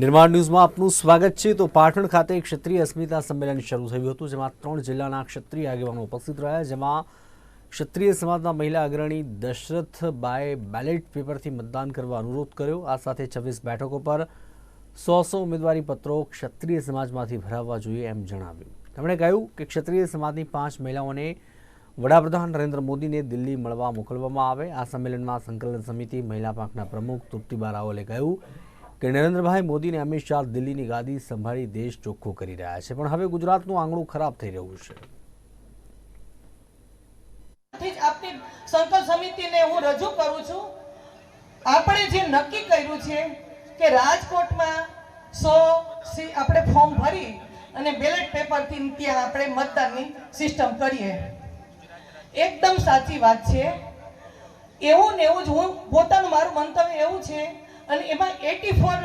નિર્માણ ન્યૂઝમાં આપનું સ્વાગત છે. તો પાટણ ખાતે ક્ષત્રિય અસ્મિતા સંમેલન શરૂ થયું હતું, જેમાં ત્રણ જિલ્લાના ક્ષત્રિય આગેવાનો ઉપસ્થિત રહ્યા. જેમાં ક્ષત્રિય સમાજના મહિલા અગ્રણી દશરથબાએ બેલેટ પેપરથી મતદાન કરવા અનુરોધ કર્યો. આ સાથે છવ્વીસ બેઠકો પર સો સો ઉમેદવારી પત્રો ક્ષત્રિય સમાજમાંથી ભરાવવા જોઈએ એમ જણાવ્યું. તેમણે કહ્યું કે ક્ષત્રિય સમાજની પાંચ મહિલાઓને વડાપ્રધાન નરેન્દ્ર મોદીને દિલ્હી મળવા મોકલવામાં આવે. આ સંમેલનમાં સંકલન સમિતિ, મહિલા પાંખના પ્રમુખ તૃપ્તિબા રાવલે કહ્યું કે નરેન્દ્રભાઈ મોદીને અમિત શાહ દિલ્હીની ગાદી સંભાળી દેશ ચોખ્ખો કરી રહ્યા છે. પણ હવે ગુજરાતનું આંગણું ખરાબ થઈ રહ્યું છે. આપની સંકલ્પ સમિતિને હું રજૂ કરું છું. આપણે જે નક્કી કર્યું છે કે રાજકોટમાં સી આપણે ફોર્મ ભરી અને બેલેટ પેપરથી ત્યાં આપણે મતદાનની સિસ્ટમ કરીએ. એકદમ સાચી વાત છે. એવું ને એવું જ હું પોતાનું મારું મંતવ્ય એવું છે અને એમાં એટી ફોર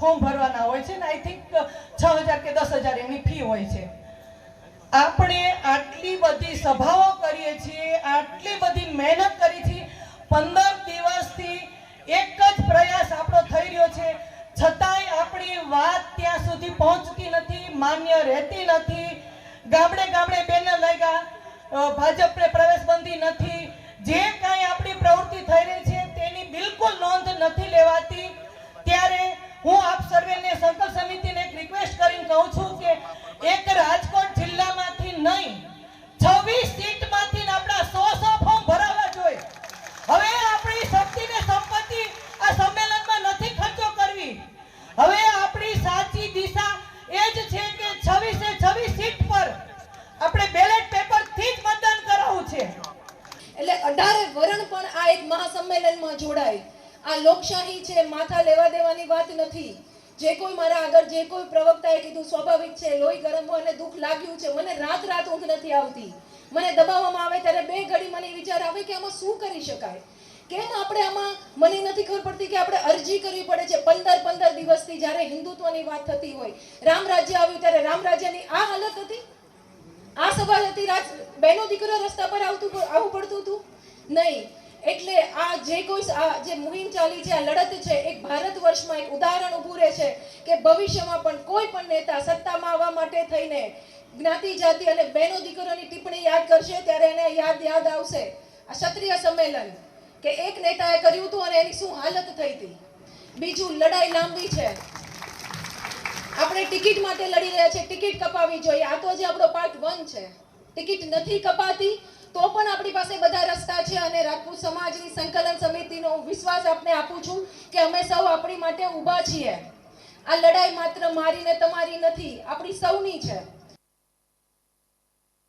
ફોર્મ ભરવાના હોય છે ને આઈ થિંક છ હજાર કે દસ હજાર એની ફી હોય છે. આપણે આટલી બધી સભાઓ કરીએ છીએ, આટલી બધી મહેનત કરી છે, પંદર દિવસથી એક જ પ્રયાસ આપણો થઈ રહ્યો છે. છતાંય આપણી વાત ત્યાં સુધી પહોંચતી નથી, માન્ય રહેતી નથી. ગામડે ગામડે બેનર લાગ્યા ભાજપને એટલે અઢારે વરણ પણ આ એક મહાસંમેલનમાં જોડાય. આ લોકશાહી છે, માથા લેવા દેવાની વાત નથી. જે કોઈ મારા આગળ જે કોઈ પ્રવક્તાએ કીધું, સ્વાભાવિક છે, લોહી ગરમ હોય અને દુઃખ લાગ્યું છે, મને રાત રાત ઊંઘ નથી આવતી. મને દબાવવામાં આવે ત્યારે બે ઘડી મને વિચાર આવે કે આમાં શું કરી શકાય? કેમ આપણે આમાં, મને નથી ખબર પડતી કે આપણે અરજી કરવી પડે છે, પંદર પંદર દિવસથી જ્યારે હિન્દુત્વની વાત થતી હોય. રામ રાજ્ય આવ્યું ત્યારે રામ રાજ્યની આ હાલત હતી? આ સવાલ હતી, રાજ બહેનો દીકરો રસ્તા પર આવતું આવવું પડતું હતું? નહીં. એટલે આ જે કોઈ આ જે મુહિમ ચાલી છે, આ લડત છે, એક ભારત વર્ષમાં એક ઉદાહરણ ઊભું રહે છે કે ભવિષ્યમાં પણ કોઈ પણ નેતા સત્તામાં આવવા માટે થઈને જ્ઞાતિ, જાતિ અને બેનો દીકરોની ટિપ્પણી યાદ કરશે, ત્યારે એને યાદ યાદ આવશે. આ ક્ષત્રિય સંમેલન કે એક નેતાએ કર્યું હતું અને એની શું હાલત થઈ હતી? બીજું, લડાઈ લાંબી છે. આપણે ટિકિટ માટે લડી રહ્યા છે ટિકિટ કપાવવી જોઈએ આ તો જે આપણો પાર્ટ વન છે. ટિકિટ નથી કપાતી, તો પણ આપણી પાસે બધા રસ્તા છે અને રાજપૂત સમાજની સંકલન સમિતિનો વિશ્વાસ આપને આપું છું કે અમે સૌ આપણી માટે ઊભા છીએ. આ લડાઈ માત્ર મારી ને તમારી નથી, આપણી સૌની છે.